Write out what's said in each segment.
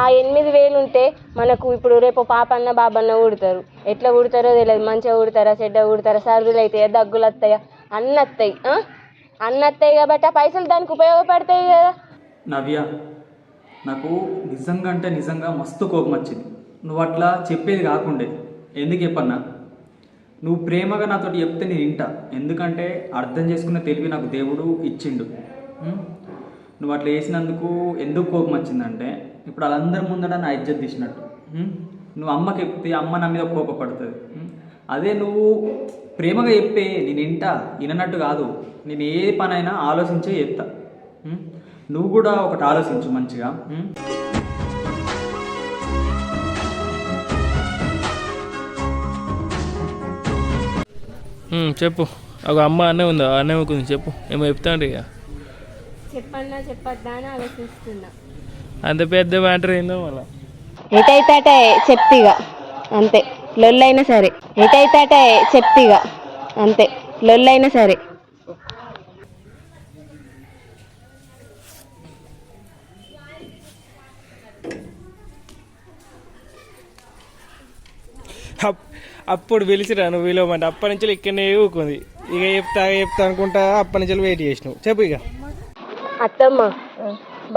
ఆ ఎనిమిది వేలు ఉంటే మనకు ఇప్పుడు రేపు పాపన్న బాబన్న ఊడతారు. ఎట్లా ఊడతారో తెలియదు. మంచిగా ఊడతారా చెడ్డ ఊడతారా సర్దులు అవుతాయా దగ్గులు వస్తాయా? అన్నీ వస్తాయి అన్నీ వస్తాయి కాబట్టి ఆ పైసలు దానికి ఉపయోగపడతాయి కదా. నవ్య నాకు నిజంగా అంటే నిజంగా మస్తు కోపం వచ్చింది. నువ్వు అట్లా చెప్పేది కాకుండే. ఎందుకు చెప్పన్నా? నువ్వు ప్రేమగా నాతో చెప్తే నేను వింటా. ఎందుకంటే అర్థం చేసుకున్న తెలివి నాకు దేవుడు ఇచ్చిండు. నువ్వు అట్లా చేసినందుకు ఎందుకు కోపం వచ్చిందంటే ఇప్పుడు వాళ్ళందరి ముందట నా ఇజ్జత్ తీసినట్టు? నువ్వు అమ్మకి చెప్తే అమ్మ నా మీద కోపపడుతుంది. ఉం? అదే నువ్వు ప్రేమగా చెప్పే నేను వింటా విననట్టు కాదు. నేను ఏ పనైనా ఆలోచించే చెప్తా? నువ్వు కూడా ఒకటి ఆలోచించు మంచిగా. చెప్పు. ఒక అమ్మ అన్నే ఉందా? అన్నే ఉంది చెప్పు. ఏమో చెప్తాండి ఇక. చెప్పన్నా చెప్పొద్దా అని ఆలోచిస్తున్నా. అంత పెద్ద మ్యాటర్ ఏందో మళ్ళా. ఎటైతే అటే చెప్తిగా అంతే. లొల్లైనా సరే. ఎటైతే అటే చెప్తిగా అంతే. లొల్లైనా సరే. అప్- అప్పుడు పిలిచిరా నువ్వు విలువమంటే అప్పటి నుంచి ఇక్కడనే ఊకుంది ఇక చెప్తా చెప్తా అనుకుంటా అప్పటి నుంచి వెయిట్ చేసినావు. చెప్పు ఇక. అత్తమ్మ.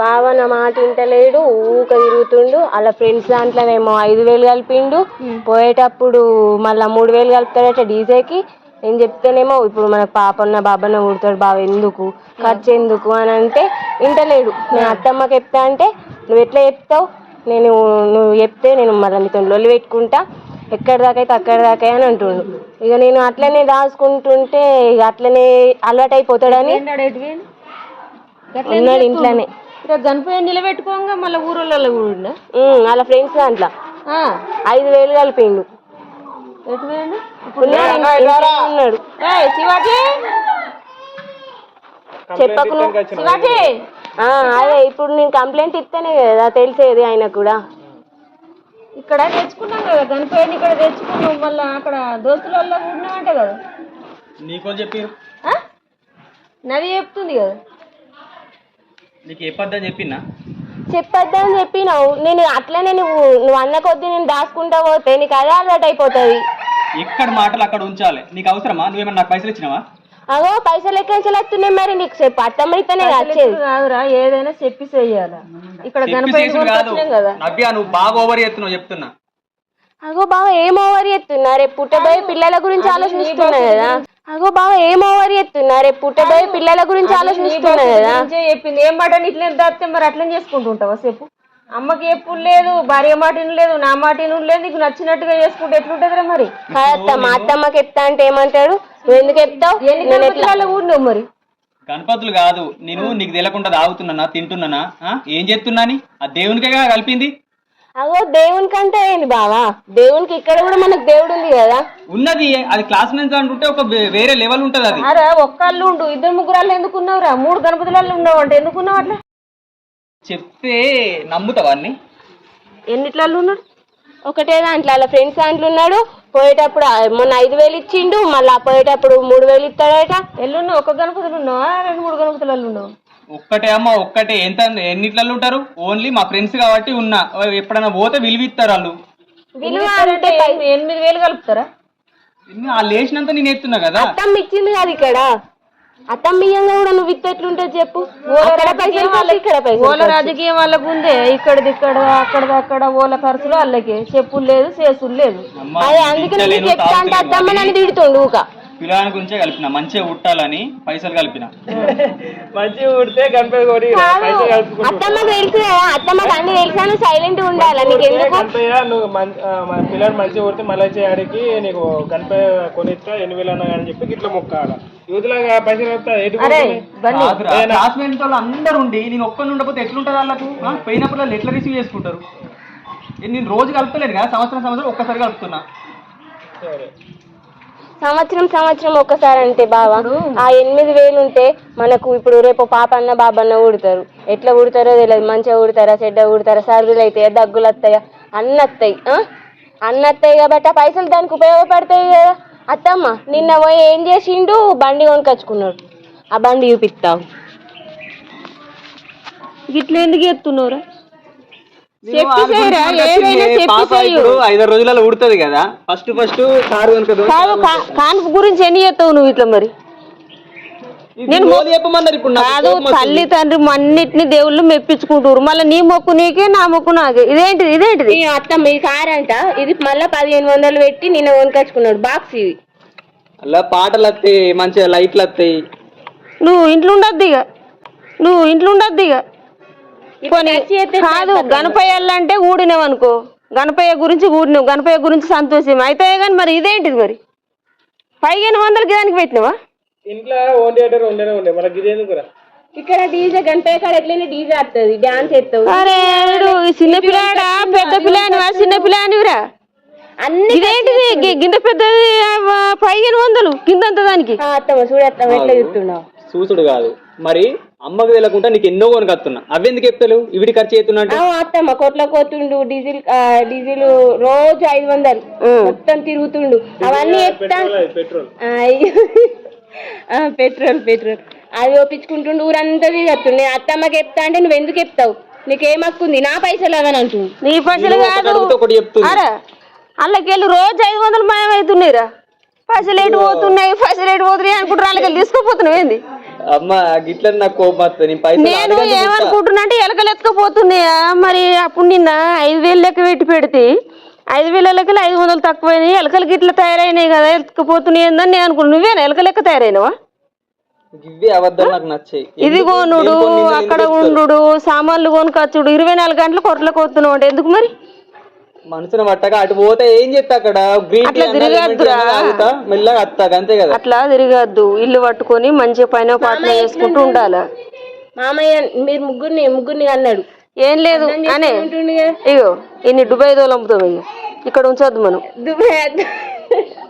బావ నా మాట వింటలేడు ఊక తిరుగుతుండు. అలా ఫ్రెండ్స్ దాంట్లోనేమో ఐదు వేలు కలిపిండు. పోయేటప్పుడు మళ్ళా మూడు వేలు కలుపుతాడట డీజేకి. నేను చెప్తేనేమో ఇప్పుడు మనకు పాపన్న బాబన్న ఊడతాడు బావ ఎందుకు? ఖర్చు ఎందుకు అని అంటే వింటలేడు. నేను అత్తమ్మకి చెప్తా అంటే నువ్వు ఎట్లా చెప్తావు? నేను నువ్వు చెప్తే నేను మళ్ళీ నీతో లొల్లి పెట్టుకుంటా. ఎక్కడి దాకా అయితే అక్కడి దాకా అని అంటుండు. ఇక నేను అట్లనే దాచుకుంటుంటే ఇక అట్లనే అలవాటు అయిపోతాడని ఉన్నాడు ఇంట్లోనే. గణపయ్య నిలబెట్టుకోగా మళ్ళీ ఊరోళ్ళ కూడా వాళ్ళ ఫ్రెండ్స్ దాంట్లో. ఐదు వేలు కలిపిండు. ఎటు? ఉన్నాడు, శివాజీ! చెప్పకు. శివాజీ! ఆ, అదే ఇప్పుడు నేను కంప్లైంట్ ఇస్తేనే కదా తెలిసేది ఆయన కూడా. ఇక్కడ తెచ్చుకున్నాం కదా గణపయ్యని ఇక్కడ తెచ్చుకున్నాం మళ్ళీ అక్కడ దోస్తుల వల్ల ఉన్నామంట కదా. నీకో చెప్పి ఆ? నది చెప్తుంది కదా. నీకు ఏ పద్ధతి చెప్పినా? చెప్పొద్దని చెప్పినావు. నేను అట్లనే నువ్వు నువ్వు అన్న కొద్దీ నేను దాచుకుంటా పోతే నీకు అదే అలవాటు అయిపోతుంది. ఎక్కడ మాటలు అక్కడ ఉంచాలి? నీకు అవసరమా? నువ్వేమన్నా నాకు పైసలు ఇచ్చినావా? అగో పైసలు ఎక్కడి వస్తున్నాయి మరి నీకు? చెప్పు అత్తమ్మ ఇస్తేనే కదా వచ్చేది కాదురా ఏదైనా చెప్పి చెయ్యాలా ఇక్కడ చెప్పి గణపయ్య చేసుడు కాదు కొనుక్కొచ్చినాం కదా. నవ్య నువ్వు బాగా ఓవర్ చేస్తున్నావు చెప్తున్నా. అగో బావ ఏం ఓవర్ చేస్తున్నా? రేపు పుట్టబోయే పిల్లల గురించి ఆలోచిస్తున్నా కదా. అగో బావ ఏం ఓవర్ చేస్తున్నా రేపు పుట్టబోయే పిల్లల గురించి ఆలోచిస్తున్నా కదా. చెప్పింది? ఏం మాట ఇట్లా దాస్తే మరి అట్లా చేసుకుంటుంటావా చెప్పు అమ్మకి ఎప్పుడు లేదు భార్య మాట లేదు నా మాట లేదు నీకు నచ్చినట్టుగా చేసుకుంటే ఎట్లుంటదిరా మరి? కాదత్త మా అత్తమ్మకి చెప్తా అంటే ఏమంటాడు? నువ్వు ఎందుకు ఎన్ని నేను ఎట్లా మరి? గణపతులు కాదు నేను నీకు తెలియకుండా తాగుతున్నానా తింటున్నానా? ఆ? ఏం చేస్తున్నాని? ఆ దేవునికేగా కలిపింది? అగో దేవునికంటే ఏంది బావా? దేవునికి ఇక్కడ కూడా మనకు దేవుడు ఉంది కదా? ఉన్నది అది క్లాస్ నుంచి అంటుంటే ఒక వే- వేరే లెవెల్ ఉంటది అది. అరే ఒక్కళ్ళు ఉండు. ఇద్దరు ముగ్గురాళ్ళు ఎందుకున్నావురా మూడు గణపతులలో ఉన్నావు అంటే ఎందుకున్నావు అట్లా? చెప్తే నమ్ముతావా అన్ని? ఎన్నిట్లలో ఉన్నాడు? ఒకటే దాంట్లో. అలా ఫ్రెండ్స్ దాంట్లో ఉన్నాడు. పోయేటప్పుడు ఆ మొన్న ఐదు వేలు ఇచ్చిండు. మళ్ళీ పోయేటప్పుడు మూడు వేలు ఇస్తాడట. ఎల్లున్నావు ఒక గణపతులు ఉన్నావా? రెండు మూడు గణపతులలో ఉన్నావు? ఒక్కటే అమ్మ ఒక్కటే. ఎంత ఎన్నిట్లలో ఉంటారు? ఓన్లీ మా ఫ్రెండ్స్ కాబట్టి ఉన్నా. ఎప్పుడైనా పోతే విలువిస్తారు వాళ్ళు. విలువ అంటే ఎనిమిది- ఎనిమిది వేలు కలుపుతారా? ఇన్ని వాళ్ళు వేసినంత నేను ఎత్తున్నా కదా. అత్తమ్మ ఇచ్చింది కదా ఇక్కడ. అత్తమ్మ ఇయ్యంగా కూడా నువ్వు ఇత్త ఎట్లుంటుంది చెప్పు. అక్కడ పైసలు ఖర్చు, ఇక్కడ పైసలు ఓల. రాజకీయం వాళ్ళకు ఉందే. ఇక్కడిది ఇక్కడ అక్కడది అక్కడ ఓల ఖర్చులు వాళ్ళకి. చెప్పులు లేదు చేసులు లేదు. అమ్మ, అదే అందుకే నువ్వు తింటలేను, చెప్తా అంటే తాగుతలేను అత్తమ్మ నన్ను తిడుతుండు ఊక. పిల్లల గురించే కలిపిన మంచిగా ఉట్టాలని పైసలు కలిపిన. మంచిగా ఉడితే గణపతి కోరి పైసలు కలుపుకుంటూ అత్తమ్మకు తెలుసు కదా అత్తమ్మకు అన్ని తెలుసా? నువ్వు సైలెంట్ ఉండాలి నీకు ఎందుకు? గణపయ్య నువ్వు మం- ఆ, మన పిల్లలు మంచిగా కొడితే మళ్ళీ చేయడానికి నీకు గణపయ్య కొనిస్తా ఎన్ని వేలు అన్నా కానీ చెప్పి గిట్ల మొక్కాల. యూత్లాగా పైసలు కలుపుతా ఎటు అరే పోతున్నాయి? బండి. క్లాస్మేట్ వాళ్ళు అందరు ఉండి నేను ఒక్కరిని ఉండకపోతే ఎట్లుంటుంది వాళ్ళకు? ఆ? పోయినప్పుడు వాళ్ళు ఎట్లా రిసీవ్ చేసుకుంటారు. ఏ, నేను రోజు కలుపుతలేను కదా సంవత్సరం సంవత్సరం ఒక్కసారి కలుపుతున్నా. సరే. సంవత్సరం సంవత్సరం ఒక్కసారి అంటే బావా ఆ ఎనిమిది వేలు ఉంటే మనకు ఇప్పుడు రేపు పాపన్న బాబన్న ఊడతారు. ఎట్లా ఊడతారో తెలియదు. మంచిగా ఊడతారా చెడ్డ ఊడతారా సర్దులు అవుతాయా దగ్గులు వస్తాయా? అన్నీ వస్తాయి ఆ? అన్నీ వస్తాయి కాబట్టి ఆ పైసలు దానికి ఉపయోగపడతాయి కదా. అత్తమ్మ నిన్న పోయి ఏం చేసిండు? బండి కొనుకొచ్చుకున్నాడు. ఆ బండి చూపిస్తావు. ఇట్లా ఎందుకు ఎత్తున్నావురా ఐదారు రోజులలో ఉడుతుంది కదా. ఫస్ట్ ఫస్ట్ కారు కాన్పు గురించి ఎన్ని చేస్తావు నువ్వు ఇట్లా మరి? నేను కాదు. తల్లి తండ్రి అన్నిటిని దేవుళ్ళు మెప్పించుకుంటారు మళ్ళీ నీ మొక్కు నీకే నా మొక్కు నాకే. ఇదేంటిది ఇదేంటిది? అత్త మీ కార్ అంట ఇది మళ్ళీ పదిహేను వందలు పెట్టి నిన్న కొనుకొచ్చుకున్నాడు. బాక్స్ ఇది. అలా పాటలు వస్తాయి మంచిగా లైట్లు వస్తాయి. నువ్వు ఇంట్లో ఉండద్దు ఇక. నువ్వు ఇంట్లో ఉండద్దు ఇక. కాదు గణపయ్య అంటే ఊడినావనుకో. గణపయ్య గురించి ఊడినావు గణపయ్య గురించి సంతోషం. అయితే కానీ మరి ఇదేంటిది మరి? పదిహేను వందలకి దానికి పెట్టినావా? ఇంట్లో ఓన్ థియేటర్ ఉండేనే ఉండే. మనకి ఇది ఎందుకురా ఇక్కడ డీజే గంటయ్య కాడ ఎట్లయినా డీజే ఆడుతుంది డాన్స్ ఎత్తావు అరే చిన్న పిల్లాడా? పెద్ద పిల్లానివా? చిన్న పిల్లానివిరా? అన్ని ఇదేంటిది? గింత పెద్దది పదిహేను వందలు కిందంత దానికి. అత్తమ్మ చూడత్తమ్మ ఎట్లా చెప్తున్నావు చూసుడు కాదు. మరి అమ్మకు తెలియకుండా నీకు ఎన్నో కొనుకొస్తున్నా అవెందుకు చెప్తారు ఇవిడి ఖర్చు చేస్తున్నా అంటే? అత్తమ్మ కొట్ల కోతుండు డీజిల్ ఆ, డీజిల్ రోజు ఐదు వందలు. మొత్తం తిరుగుతుండు. అవన్నీ పెట్రోల్ ఆ, పెట్రోల్ పెట్రోల్. అది ఒప్పించుకుంటుండు ఊరంతా తిరుగుతుండు నేను అత్తమ్మకి చెప్తా అంటే నువ్వు ఎందుకు చెప్తావు? నీకేం హక్కుంది నా పైసలు అవని అంటుంది నీ పైసలు ఒకటి అడిగితే ఒకటి చెప్తుంది. అరే అల్లకెళ్ళి రోజు ఐదు వందలు మాయమవుతున్నాయిరా పైసలు ఎటు పోతున్నాయి పైసలు ఎటు పోతున్నాయి అనుకుంటారు వాళ్ళకి తీసుకోపోతున్నావు ఏంది? అమ్మ గిట్ల నాకు కోపం వస్తుంది. నేను నేను. ఏమనుకుంటున్నా అంటే ఎలకలు ఎత్తుకపోతున్నాయా మరి అప్పుడు నిన్న ఐదు వేలు లెక్క పెట్టి పెడితే ఐదు వేల లెక్కలు ఐదు వందలు తక్కువైనాయి. ఎలకలకి ఇట్లా తయారైనాయి కదా ఎత్తుకపోతున్నాయి ఏందని నేను అనుకున్నాను నువ్వేనా ఎలక లెక్క తయారైనవా? ఇవే అబద్ధాలు నాకు నచ్చాయి. ఇది ఎందుకు- కొనుడు దేనికో నిందలు అక్కడ ఎందుకు? ఉండు సామాన్లు కొనుకొచ్చుడు ఇరవై నాలుగు గంటలు కొట్లకు వస్తున్నావు అంటే ఎందుకు మరి? మనసును పట్టక అటు పోతే ఏం చేస్తా అక్కడ? గ్రీన్ టీ అట్లా అన్నా, లెమన్ టీ తిరగద్దురా. అన్నా తాగుతా, మెల్లగా అత్తా అంతే కదా? అట్లా తిరగద్దు. ఇల్లు పట్టుకొని మంచిగా పైన పాటలు వేసుకుంటూ ఉండాలి? మామయ్య మీరు ముగ్గురిని ముగ్గురిని అన్నాడు. ఏం లేదు. అనే. ఇగో ఇన్ని డుబాయ్ దోలు అమ్ముతాం ఇక ఇక్కడ ఉంచొద్దు మనం. దుబాయ్ అద్ద.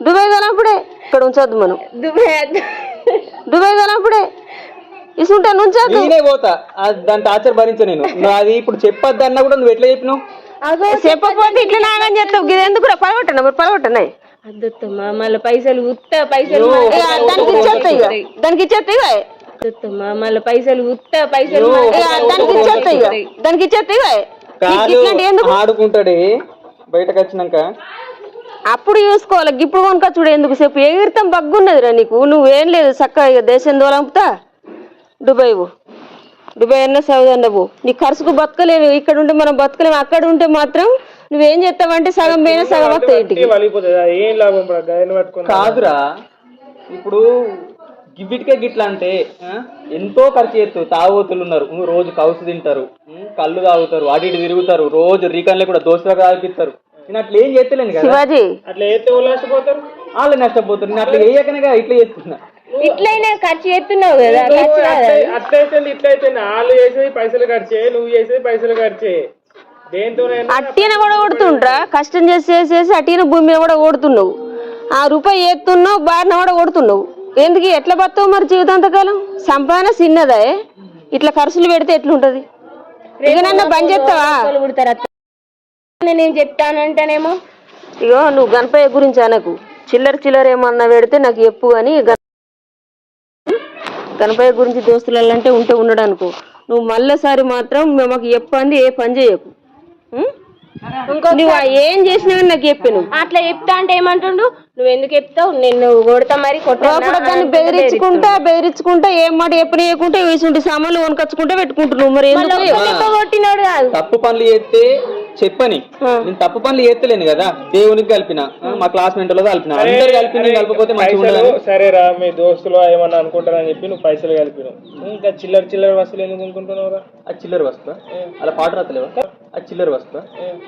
దుబాయ్ దోలప్పుడే ఇక్కడ ఉంచొద్దు మనం. దుబాయ్ అద్ద. దుబాయ్ దోలప్పుడే ఇసుంటే ఉంచొద్దు నేనే పోతా. ఆ దాని టార్చర్ భరించ నేను. నువ్వు అది ఇప్పుడు చెప్పొద్దు అన్నా కూడా నువ్వు ఎట్లా చెప్పినావు? చెప్పకపోతే ఇట్లా నాగని చెప్తావు ఇది ఎందుకు పలగొట్టండి మరి పలగొట్టండి అద్దొత్తమ్మా మళ్ళీ పైసలు ఉత్త పైసలు దానికి ఇచ్చేస్తా ఇక దానికి ఇచ్చేస్తా ఇక అద్దొత్తమ్మా మళ్ళీ పైసలు ఉత్త పైసలు దానికి ఇచ్చేస్తా ఇక దానికి ఇచ్చేస్తా ఇక నీకు కాదు ఇట్లాంటి ఎందుకు? ఆడుకుంటాడే. బయటకు వచ్చినాక. అప్పుడు చూసుకోవాలి. ఇప్పుడు కొనుక చూడు ఎందుకు సేపు. ఎగిరితం బగ్గున్నదిరా నీకు? నువ్వేం లేదు. చక్కగా ఇక దేశం దోలంపుతా. దుబాయ్ దుబాయ్ అన్న సౌదీ అన్న పో నీ ఖర్చుకు బతకలేవు. ఇక్కడ ఉంటే మనం బతకలేము. అక్కడ ఉంటే మాత్రం నువ్వేం చేస్తావంటే సగం పోయినా సగం వస్తాయి ఇంటికి. కాదురా. ఇప్పుడు గివ్విటికే గిట్లా అంటే ఎంతో ఖర్చు చేస్తారు తాగుబోతులు ఉన్నారు. రోజు కౌసు తింటారు. కళ్ళు తాగుతారు. అటు ఇటు తిరుగుతారు. రోజు రీకన్లు కూడా దోస్తులకు తాగిపిస్తారు నేను అట్లా ఏం చేస్తలేను కదా. శివాజీ. అట్లా ఏతే ఉల్లాసిపోతారు వాళ్ళు నష్టపోతారు. నేను అట్లా వేయకనే ఇట్లా చేస్తున్నా. ఇట్లయినా ఖర్చు చేస్తున్నావు కదా ఖర్చు కాదా? అట్లయితే ఇట్లయితే వాళ్ళు చేసేది పైసలు ఖర్చే నువ్వు చేసేది పైసలు ఖర్చే అట్టిన కూడా కొడుతుండ్రా. కష్టం చేసి చేసి చేసి అట్టిన భూమి మీద కూడా ఓడుతున్నావు ఆ రూపాయి ఎత్తున్నావు బారిన కూడా ఓడుతున్నావు ఎందుకు? ఎట్లా బతావు మరి జీవితాంతకాలం? సంపాదన చిన్నదే. ఇట్లా ఖర్చులు పెడితే ఎట్లుంటది? ఇక నన్ను బంద్ చేస్తావా? నేను చెప్తానంటేనేమో? ఇగో నువ్వు గణపయ్య గురించి అనకు. చిల్లర చిల్లర ఏమన్నా పెడితే నాకు చెప్పు అని గణపయ్య గురించి దోస్తులంటే ఉంటే ఉన్నాడు అనుకో నువ్వు మళ్ళీసారి మాత్రం మాకు చెప్పంది ఏ పని చేయకు? నువ్వు ఏం చేసినావని నాకు చెప్పి నువ్వు అట్లా చెప్తా అంటే ఏమంటుండు? నువ్వు ఎందుకు చెప్తావు? నేను కొడతా మరి దాన్ని బెదిరించుకుంటా బెదిరించుకుంటా ఏం మాట చెప్పనీయకుంటే వేసుంటే సామాన్లు కొనుకొచ్చుకుంటే పెట్టుకుంటున్నావు. మరి ఎందుకు కొట్టినాడు కాదు. తప్పు పనులు చేస్తే చెప్పని. నేను తప్పు పనులు చేస్తలేను కదా. దేవునికి కలిపిన ఆ, మా క్లాస్మేట్లో కలిపిన. అందరు కలిపి కలపకపోతే మంచిగా సరేరా మీ దోస్తులు ఏమన్నా అనుకుంటారని చెప్పి నువ్వు పైసలు కలిపినావు. ఇంకా చిల్లర చిల్లర వస్తువులు ఎందుకు అనుకుంటున్నావురా అది చిల్లర వస్తా అలా పాట రాతలేవా? అది చిల్లర వస్తా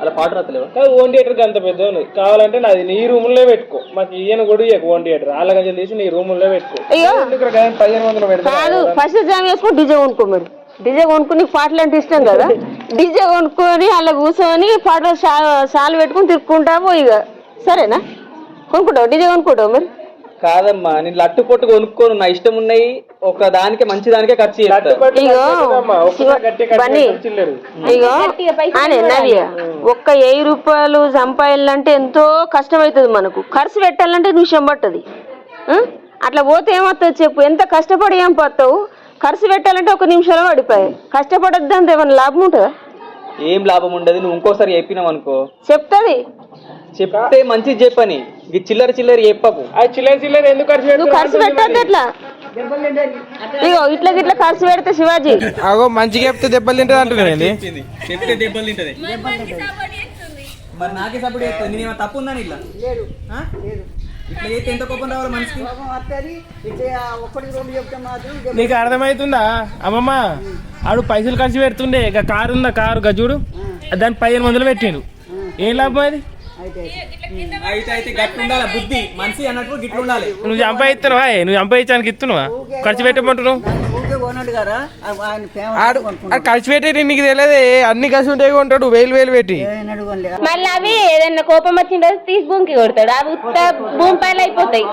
అలా పాట రాతలేవా? కాదు ఓన్ థియేటర్కి అంత పెద్ద కావాలంటే నాది నీ రూముల్లో పెట్టుకో. మాకు ఈయన కూడా ఇయ్యకు ఓన్ థియేటర్. వాళ్ళ గంజలు తీసి నీ రూముల్లో పెట్టుకో. అయ్యో. ఎందుకు గదిని పదిహేను వందలు పెడతా కాదు ఫస్ట్ డీజే కొనుక్కో మరి. డీజే కొనుక్కుని నీకు పాటలు అంటే ఇష్టం కదా? డీజే కొనుక్కొని అలా కూర్చొని పాటలు షాలు పెట్టుకొని తిరుక్కుంటావు ఇక సరేనా? కొనుక్కుంటావు? డీజే కొనుక్కుంటావు మరి? కాదమ్మా నేను లట్టు పొట్టు కొనుక్కోను. నా ఇష్టం ఉన్నాయి. ఒక దానికే మంచి దానికే ఖర్చు ఇగో ఇగో అనే నవ్య ఒక్క వెయ్యి రూపాయలు సంపాదాలంటే ఎంతో కష్టమవుతుంది మనకు. ఖర్చు పెట్టాలంటే నిమిషం పట్టది? అట్లా పోతే ఏమవుతుంది చెప్పు? ఎంత కష్టపడి ఏం పోతావు? ఖర్చు పెట్టాలంటే ఒక నిమిషంలో పడిపోయాయి. కష్టపడద్దు అంత ఏమైనా లాభం ఉంటుందా? ఏం లాభం ఉండదు. నువ్వు ఇంకోసారి చెప్పినావు అనుకో. చెప్తుంది. చెప్తే మంచిది చెప్పని. ఈ చిల్లర చిల్లర చెప్పకు. అది చిల్లర చిల్లర ఎందుకు ఖర్చు నువ్వు పెడుతున్నావు ఖర్చు పెట్టద్దు ఇట్లా ఇగో ఇట్లా ఇట్లా ఖర్చు పెడితే శివాజీ. అగో మంచిగా చెప్తే దెబ్బలు తింటది అంటున్నానండి చెప్తే దెబ్బలు తింటది. మరి నాకే సపోర్ట్ చేస్తుంది. నేనేమో తప్పు ఉందని ఇట్లా? ఇట్లా చేస్తే ఎంత కోపం రావాలి మనిషికి? నీకు అర్థమవుతుందా? అమ్మమ్మ ఆడు పైసలు ఖర్చు పెడుతుండే. ఇక కారు ఉందా? కారు గజుడు దాని పదిహేను వందలు పెట్టిండు. ఏం లాభం అది? అయితే అయితే. గట్టి ఉండాలి బుద్ధి. మనిషి అన్నట్టు గిట్లు ఉండాలి. నువ్వు నువ్వు సంపాదించడానికి ఇస్తున్నావా ఖర్చు పెట్టమంటున్నావు? ఖర్చు పెట్టేది నీకు తెలియదు. అన్ని ఖర్చు ఉంటాయి కొంటాడు వేలు వేలు పెట్టి. మళ్ళీ అవి ఏదైనా కోపం వచ్చిన రోజు తీసి భూమికి కొడతాడు. అవి ఉత్త భూమి పైన అయిపోతాయి.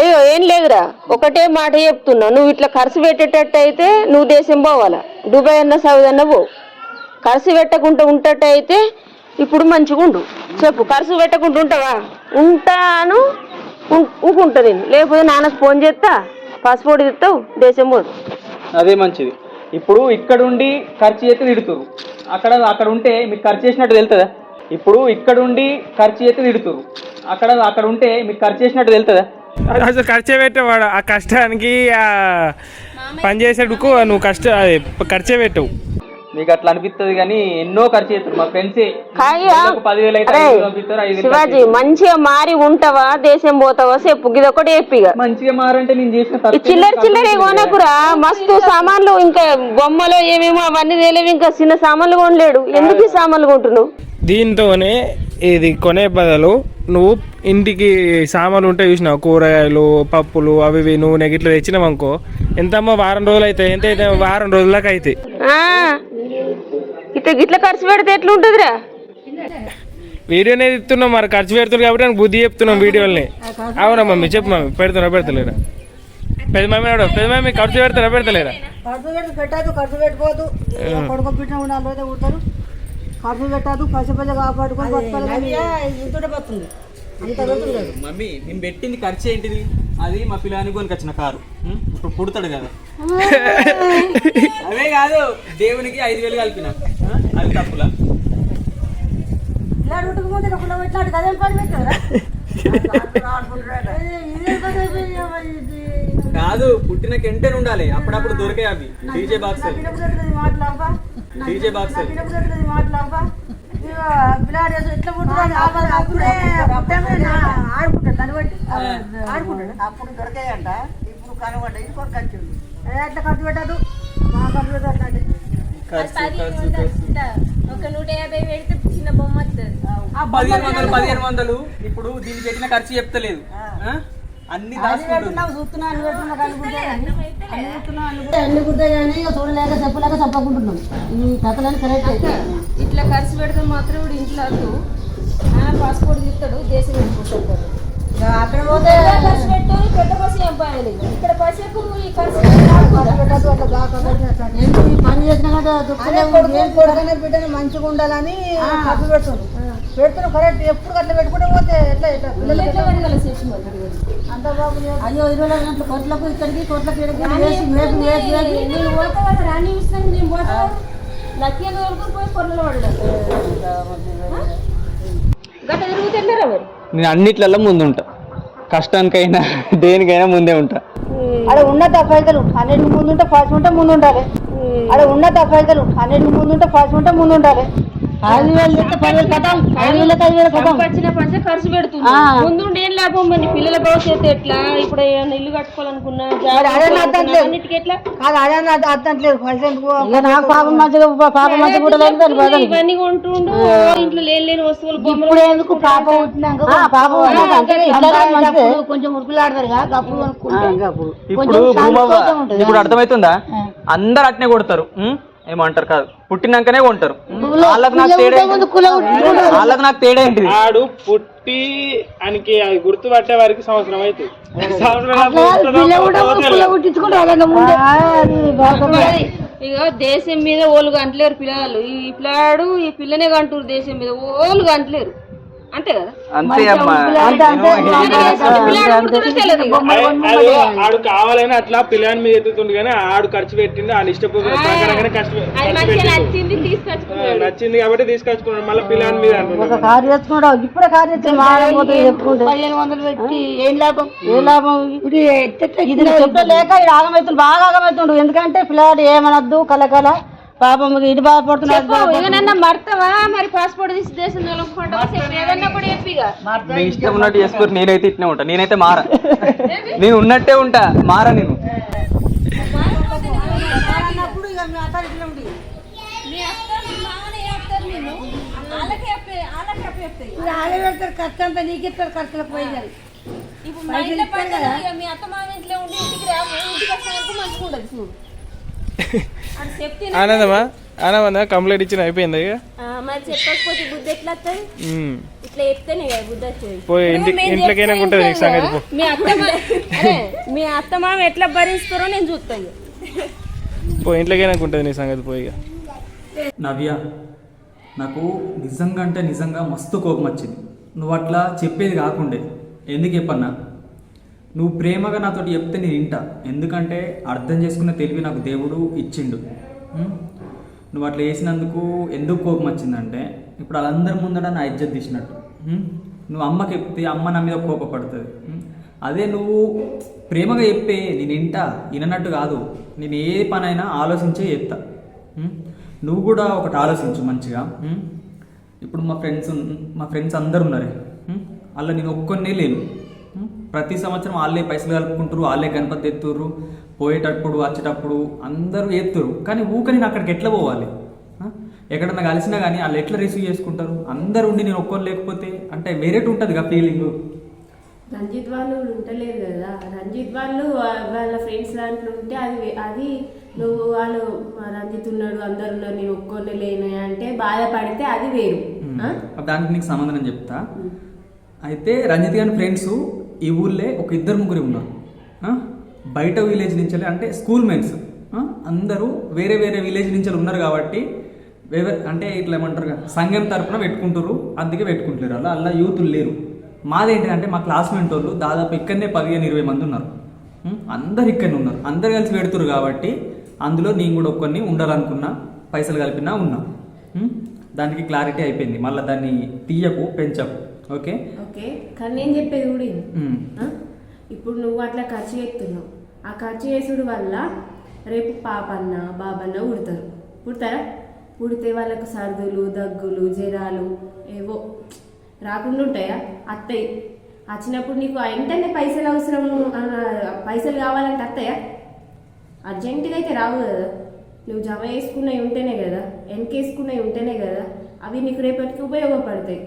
అయ్యో ఏం లేదురా. ఒకటే మాట చెప్తున్నా. నువ్వు ఇట్లా ఖర్చు పెట్టేటట్టు అయితే నువ్వు దేశం పోవాలా? దుబాయ్ అన్న సౌదీ అన్న పో. ఖర్చు పెట్టకుండా ఉంటట్టు అయితే ఇప్పుడు మంచిగా ఉండు. చెప్పు ఖర్చు పెట్టకుండా ఉంటావా? ఉంటాను ఊకుంటా నేను. లేకపోతే నాన్నకు ఫోన్ చేస్తా? పాస్పోర్ట్ ఇస్తావు దేశం పోదు. అదే మంచిది. ఇప్పుడు ఇక్కడ ఉండి ఖర్చు చేస్తే తిడుతురు. అక్కడ అక్కడ ఉంటే మీకు ఖర్చు చేసినట్టు తెలుతుందా? ఇప్పుడు ఇక్కడ ఉండి ఖర్చు చేస్తే తిడుతురు. అక్కడ అక్కడ ఉంటే మీకు ఖర్చు చేసినట్టు తెలుతుందా? అసలు ఖర్చే పెట్టేవాడు ఆ కష్టానికి ఆ పని చేసేందుకు నువ్వు కష్ట ఖర్చే పెట్టవు మీకు అట్లా అనిపిస్తుంది కానీ ఎన్నో ఖర్చు చేస్తారు. మా ఫ్రెండ్సే పదివేలు అయితే శివాజీ మంచిగా మారి ఉంటావా? దేశం పోతావా? చెప్పు ఇది ఒకటి చెప్పిగా మంచిగా మారంటే నేను చేసిన చిల్లర చిల్లర కొనకురా. మస్తు సామాన్లు ఇంకా బొమ్మలు ఏమేమో అవన్నీ తెలియవు. ఇంకా చిన్న సామాన్లు కొనలేడు. ఎందుకు ఈ సామాన్లు కొంటున్నావు? దీంతోనే ఇది కొనే బదులు నువ్వు ఇంటికి సామాన్లు ఉంటే చూసినావు. కూరగాయలు పప్పులు అవి ఇవి నూనె గిట్ల తెచ్చినావు అనుకో ఎంతమ్మా వారం రోజులు అవుతాయి ఎంత అయితే వారం రోజులకు అవుతాయి ఆ, ఇట్లా గిట్ల ఖర్చు పెడితే ఎట్లుంటుందిరా? వీడియోనే ఇస్తున్నాం మరి ఖర్చు పెడుతున్నాం కాబట్టి నాకు బుద్ధి చెప్తున్నాం వీడియోల్ని. అవునా మమ్మీ? చెప్పు మమ్మీ పెడుతున్నా పెడతలేరా? పెద్ద మమ్మీ ఆవిడ, పెద్ద మమ్మీ ఖర్చు పెడతారా పెడతలేరా? ఖర్చు పెట్టి పెట్టదు ఖర్చు పెట్టుకోదు కొడుకు బిడ్డ ఉండాలి ఖర్చు పెట్టదు పసి పసి కాపాడుకొని మమ్మీ నేను పెట్టింది ఖర్చు ఏంటిది? అది మా పిల్లానికి కొనుకొచ్చిన కారు? ఇప్పుడు పుడతాడు కదా. అవే కాదు దేవునికి ఐదు వేలు కలిపిన? అది తప్పులా? కదేం పుట్టిన కెంటెన్ ఉండాలి. అప్పుడప్పుడు దొరికాయి అవి. డీజే బాక్స్ డీజే బాక్స్ ఎట్లా పుట్టాడు అప్పుడే ఆడుకుంటాడు బట్టి. ఆడుకుంటాడు? అప్పుడు దొరికాయంట ఇప్పుడు కనబడ్డ ఇది కొనుకొచ్చిండు ఎట్లా ఖర్చు పెట్టదు మా ఖర్చు ఖర్చు ఒక నూట యాభై పెడితే చిన్న బొమ్మ వస్తుంది పదిహేను వందలు పదిహేను వందలు. ఇప్పుడు దీనికి పెట్టిన ఖర్చు చెప్తలేదు. ఆ? అన్ని అనుకుంటే కానీ చూడలేక చెప్పలేక చెప్పకుంటున్నాం ఈ కథలని కరెక్ట్ అయితే ఇట్లా ఖర్చు పెడితే మాత్రం ఇప్పుడు ఇంట్లో. ఆయన పాస్పోర్ట్ తీస్తాడు దేశం వెళ్ళిపోతాడు అక్కడ పోతే ఖర్చు పెట్టు పెద్ద పసి ఏం పోయాలి ఇక్కడ ఈ ఖర్చు పని చేసినా కదా మంచిగా ఉండాలని ఖర్చు పెడుతుంది పెడుతున్నాం కరెక్ట్ ఎప్పుడు అట్లా పెట్టుకుంటే పోతే ఎట్లా ఎట్లా అంత బాబు అయ్యో ఇరవై గంటల కోట్లకు ఇక్కడికి కోట్లకి ఇక్కడికి వేసి వేసి వేసి వేసి నేను పోతా రాని ఇస్తాను నేను పోతా లక్కీ తోలుకొని పోయి కొర్రలు పడలేదు గట్ట తిరుగుతుంటారా మరి నేను అన్నిట్లలో ముందుంటా కష్టానికైనా దేనికైనా ముందే ఉంటా. అక్కడ ఉన్నత పైసలు అన్నిటికి ముందు ఉంటే ఫస్ట్ ఉంటే ముందు ఉండాలి. అక్కడ ఉన్నత పైసలు అన్నిటికి ముందు ఉంటే ఫస్ట్ ఉంటే ముందు ఉండాలి. ఐదు వేలు చెప్తే పదివేలు కథం ఐదు వేలకు ఐదు వేలు కథం వచ్చిన పైసా ఖర్చు పెడుతుంది. ముందు ఏం లాభం మరి? పిల్లల భవిష్యత్తు ఎట్లా? ఇప్పుడు ఏమైనా ఇల్లు కట్టుకోవాలనుకున్నా. అన్నిటికీ ఎట్లా? కాదు అదే పైసలు? నాకు పాపం కూడా లేదు ఇవన్నీ కొంటుండు. ఇంట్లో లేని లేని వస్తువులు బొమ్మలు ఇప్పుడు ఎందుకు పాప పుట్టినాక పాప పుట్టినాక అంటే ఇట్లా మంచిదే. కొంచెం ఉరుకులాడతారు ఇప్పుడు ఇప్పుడు అర్థమవుతుందా? అందరు అట్నే కొడతారు? ఏమంటారు కాదు. పుట్టినాకనే కొంటారు. వాళ్ళకి నాకు తేడా? వాళ్ళకి నాకు తేడా ఏంటిది ఆడు పుట్టి ఆయనకి అది గుర్తు పట్టే వారికి సంవత్సరం అవుతుంది ఇక దేశం మీద ఓళ్ళు గంటలేరు పిల్లలు. ఈ పిల్లాడు ఈ పిల్లనే కంటారు దేశం మీద. ఓళ్ళు గంటలేరు అంతే కదా? అంతే అమ్మా. అదే ఆడు కావాలని అట్లా పిల్లని మీద ఎత్తుతుండు కానీ ఆడు ఖర్చు ఖర్చు మంచిగా పెట్టిండు. నచ్చింది కాబట్టి తీసుకొచ్చుకున్నాడు. మళ్ళీ పిల్లని మీద ఒక కారు తెచ్చుకుంటావు ఇప్పుడే కారు పదిహేను వందలు పెట్టి ఏం లాభం? ఏ లాభం? ఇప్పుడు ఇది ఇది ఆగమవుతుండు బాగా ఆగమవుతుండు. ఎందుకంటే పిల్లాడు ఏమనొద్దు కలకల పాపం ఇటు బాధపడుతున్నాడు ఏమన్నా మడతావా? మరి పాస్పోర్ట్ తీసి దేశం నీ ఇష్టం ఉన్నట్టు చేసుకోరు నేనైతే ఇట్నే ఉంటా నేనైతే మారా. నేను ఉన్నట్టే ఉంటా మారా నేను. మీ పెడతారు ఖర్చు అంతా నీకు ఇస్తారు ఖర్చులకు పోయి కానీ ఇప్పుడు మా ఇంట్లో మీ అత్త మామ ఇంట్లో ఉండి ఇంటికి రా ఇంటికి వచ్చినందుకు మంచిగా ఉండదు చూడు. ఆనందమా? ఆనందమా? కంప్లైంట్ ఇచ్చిన అయిపోయింది ఇక? పోయి ఇంటి ఇంట్లోకైనా ఉంటుంది నీకు సంగతి పో. మీ అత్త మామ ఎట్లా భరిస్తారో నేను చూస్తాను పో ఇంట్లోకైనా ఉంటుంది నీ సంగతి పోయి ఇక. నవ్య నాకు నిజంగా అంటే నిజంగా మస్తు కోపం వచ్చింది. నువ్వు అట్లా చెప్పేది కాకుండే. ఎందుకు చెప్పన్నా? నువ్వు ప్రేమగా నాతోటి చెప్తే నేను వింటా. ఎందుకంటే అర్థం చేసుకున్న తెలివి నాకు దేవుడు ఇచ్చిండు. నువ్వు అట్లా చేసినందుకు ఎందుకు కోపం వచ్చిందంటే ఇప్పుడు వాళ్ళందరి ముందర నా ఇజ్జత్ తీసినట్టు. నువ్వు అమ్మకి చెప్తే అమ్మ నా మీద కోపపడుతుంది. అదే నువ్వు ప్రేమగా చెప్పే నేను వింటా విననట్టు కాదు. నేను ఏ పనైనా ఆలోచించే చెప్తా. నువ్వు కూడా ఒకటి ఆలోచించు మంచిగా. ఇప్పుడు మా ఫ్రెండ్స్ మా ఫ్రెండ్స్ అందరు ఉన్నారే. అలా నేను ఒక్కొన్నే లేను. ప్రతి సంవత్సరం వాళ్ళే పైసలు కలుపుకుంటారు వాళ్ళే గణపతి ఎత్తుర్రు పోయేటప్పుడు వచ్చేటప్పుడు అందరూ ఎత్తురు కానీ ఊక నేను అక్కడికి ఎట్లా పోవాలి? ఎక్కడన్నా కలిసినా కానీ వాళ్ళు ఎట్లా రిసీవ్ చేసుకుంటారు? అందరు ఉండి నేను ఒక్కొని లేకపోతే అంటే వేరేటి ఉంటుంది కదా ఫీలింగ్ రంజిత్ వాళ్ళు ఉంటలేరు కదా. రంజిత్ వాళ్ళు వాళ్ళ ఫ్రెండ్స్ దాంట్లో ఉంటే అది అది నువ్వు వాళ్ళు రంజిత్ ఉన్నాడు అందరు ఉన్నారు నేను ఒక్కొన్ని లేను అంటే బాధపడితే అది వేరు? దానికి నీకు సమాధానం చెప్తా. అయితే రంజిత్ గారి ఫ్రెండ్స్ ఈ ఊళ్ళే ఒక ఇద్దరు ముగ్గురు ఉన్నారు. బయట విలేజ్ నుంచి అంటే స్కూల్ మెన్స్ అందరూ వేరే వేరే విలేజ్ నుంచి ఉన్నారు కాబట్టి వేరే అంటే ఇట్లా ఏమంటారు కదా, సంఘం తరపున పెట్టుకుంటారు అందుకే పెట్టుకుంటారు అలా అలా యూతులు లేరు. మాదేంటి అంటే మా క్లాస్మేట్ వాళ్ళు దాదాపు ఇక్కడనే పదిహేను ఇరవై మంది ఉన్నారు. అందరు ఇక్కడనే ఉన్నారు. అందరు కలిసి పెడుతురు కాబట్టి అందులో నేను కూడా ఒక్కరిని ఉండాలనుకున్నా పైసలు కలిపినా ఉన్నా. దానికి క్లారిటీ అయిపోయింది. మళ్ళీ దాన్ని తీయకు పెంచకు. ఓకే. ఓకే. కానీ నేను చెప్పేది కూడా. ఆ? ఇప్పుడు నువ్వు అట్లా ఖర్చు చేస్తున్నావు. ఆ ఖర్చు చేసుడు వల్ల రేపు పాపన్న బాబన్న పుడతారు. పుడతారా? పుడితే వాళ్ళకు సర్దులు దగ్గులు జ్వరాలు ఏవో రాకుండా ఉంటాయా? అత్తయ్య వచ్చినప్పుడు నీకు వెంటనే పైసలు అవసరము ఆ, పైసలు కావాలంటే అత్తయ్యా అర్జెంటుగా అయితే రావు కదా. నువ్వు జమ వేసుకున్నవి ఉంటేనే కదా. వెనకేసుకున్నవి ఉంటేనే కదా. అవి నీకు రేపటికి ఉపయోగపడతాయి.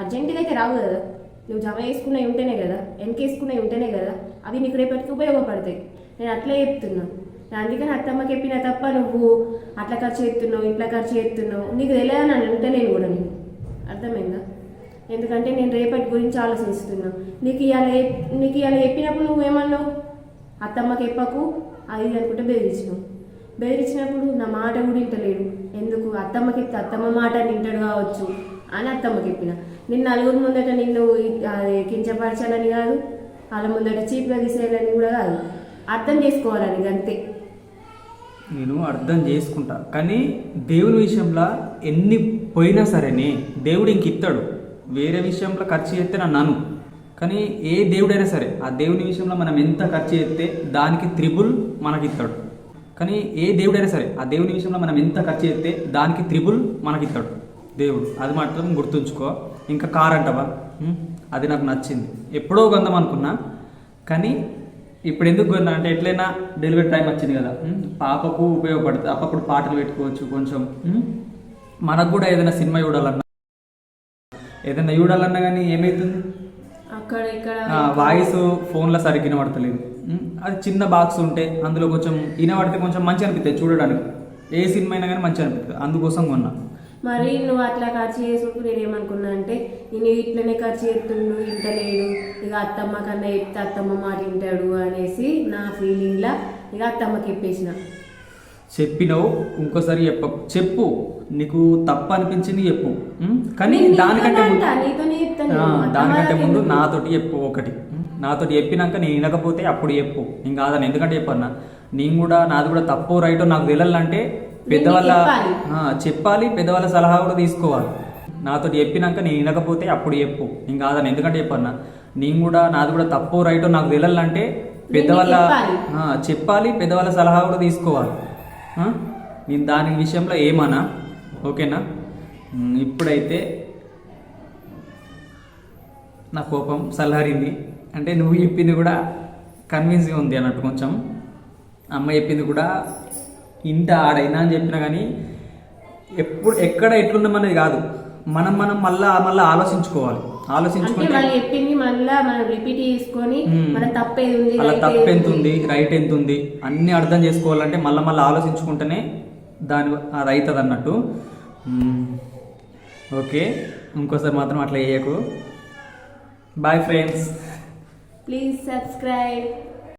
అర్జెంటుగా అయితే రావు కదా. నువ్వు జమ వేసుకున్నవి ఉంటేనే కదా వెనకేసుకున్నవి ఉంటేనే కదా అవి నీకు రేపటికి ఉపయోగపడతాయి నేను అట్లే చెప్తున్నా. అందుకని అత్తమ్మకి చెప్పిన తప్ప నువ్వు అట్లా ఖర్చు చేస్తున్నావు ఇట్లా ఖర్చు చేస్తున్నావు. నీకు తెలియదని అని అంటలేను కూడా నేను. అర్థమైందా? ఎందుకంటే నేను రేపటి గురించి ఆలోచిస్తున్నా. నీకు ఇవాళ నీకు ఇవాళ చెప్పినప్పుడు నువ్వేమన్నావు అత్తమ్మకి చెప్పకు అది అనుకుంటే బెదిరించినావు బెదిరించినప్పుడు నా మాట కూడా వింటలేడు. ఎందుకు? అత్తమ్మకి అత్తమ్మ మాట వింటాడు కావచ్చు. అని అత్తమ్మకి చెప్పిన. నిన్ను నలుగురు ముందట నిన్ను ఇ- అది కించపరచాలని కాదు వాళ్ళ ముందట చీప్గా తీసేయాలని కూడా కాదు. అర్థం చేసుకోవాలని అంతే నేను అర్థం చేసుకుంటా. కానీ దేవుని విషయంలో ఎన్ని పోయినా సరేనే దేవుడు ఇంక ఇస్తాడు వేరే విషయంలో ఖర్చు చేస్తే నన్ను కానీ ఏ దేవుడైనా సరే ఆ దేవుని విషయంలో మనం ఎంత ఖర్చు చేస్తే దానికి త్రిబుల్ మనకి ఇస్తాడు కానీ ఏ దేవుడైనా సరే ఆ దేవుని విషయంలో మనం ఎంత ఖర్చు చేస్తే దానికి త్రిబుల్ మనకి ఇస్తాడు దేవుడు. అది మాత్రం గుర్తుంచుకో. ఇంకా కార్ అంటవా? అది నాకు నచ్చింది. ఎప్పుడో కొందాం అనుకున్నా. కానీ ఇప్పుడు ఎందుకు కొన్నా అంటే ఎట్లయినా డెలివరీ టైం వచ్చింది కదా? పాపకు ఉపయోగపడుతుంది అప్పుడు పాటలు పెట్టుకోవచ్చు కొంచెం? మనకు కూడా ఏదైనా సినిమా చూడాలన్నా. ఏదైనా చూడాలన్నా కానీ ఏమవుతుంది అక్కడ ఇక్కడ. ఆ, వాయిస్ ఫోన్లో సరిగ్గా వినబడతలేదు? అది చిన్న బాక్స్ ఉంటే అందులో కొంచెం వినబడితే కొంచెం మంచి అనిపిస్తుంది చూడడానికి. ఏ సినిమా అయినా కానీ మంచి అనిపిస్తుంది అందుకోసం కొన్నా. మరి నువ్వు అట్లా ఖర్చు చేసుకుంటూ నేను ఏమనుకున్నా అంటే నేను ఇట్లనే ఖర్చు చేస్తుండు ఇంటలేడు ఇక అత్తమ్మ కన్నా చెప్తే అత్తమ్మ మాట వింటాడు అనేసి నా ఫీలింగ్లా ఇక అత్తమ్మకి చెప్పేసిన చెప్పినావు ఇంకోసారి చెప్ప చెప్పు నీకు తప్పు అనిపించింది చెప్పు? కానీ నేను దానికంటే నేను. దానికంటే ముందు నాతోటి చెప్పు ఒకటి? నాతోటి చెప్పినాక నేను వినకపోతే అప్పుడు చెప్పు ఇంకా కాదని ఎందుకంటే చెప్పన్నా నేను కూడా నాది కూడా తప్పు రైటో నాకు తెలియాలంటే పెద్దవాళ్ళ చెప్పాలి. పెద్దవాళ్ళ సలహా కూడా తీసుకోవాలి. నాతోటి చెప్పినాక నేను వినకపోతే అప్పుడు చెప్పు. ఇంకా కాదని ఎందుకంటే చెప్పన్నా? నేను కూడా నాది కూడా తప్పు రైటో నాకు తెలియాలంటే పెద్దవాళ్ళ చెప్పాలి. పెద్దవాళ్ళ సలహా కూడా తీసుకోవాలి? నేను దాని విషయంలో ఏమన్నా? ఓకేనా? ఇప్పుడైతే నా కోపం చల్లారింది అంటే నువ్వు చెప్పింది కూడా కన్విన్స్గా ఉంది అన్నట్టు కొంచెం. అమ్మ చెప్పింది కూడా ఇంట ఆడైనా అని చెప్పినా కానీ ఎప్పుడు ఎక్కడ ఎట్లున్నామనేది కాదు. మనం మనం మళ్ళా మళ్ళీ ఆలోచించుకోవాలి. ఆలోచించుకుంటే వాళ్ళు చెప్పింది మళ్ళా మనం రిపీట్ చేసుకొని మ్మ్. మన తప్పేది ఉంది అలా right తప్పు ఏది ఎంత ఉంది. రైట్ ఎంత ఉంది అన్నీ అర్థం చేసుకోవాలంటే మళ్ళీ మళ్ళీ ఆలోచించుకుంటేనే దాని అది అవుతుంది అన్నట్టు. ఓకే ఇంకోసారి మాత్రం అట్లా చేయకు. Bye friends please subscribe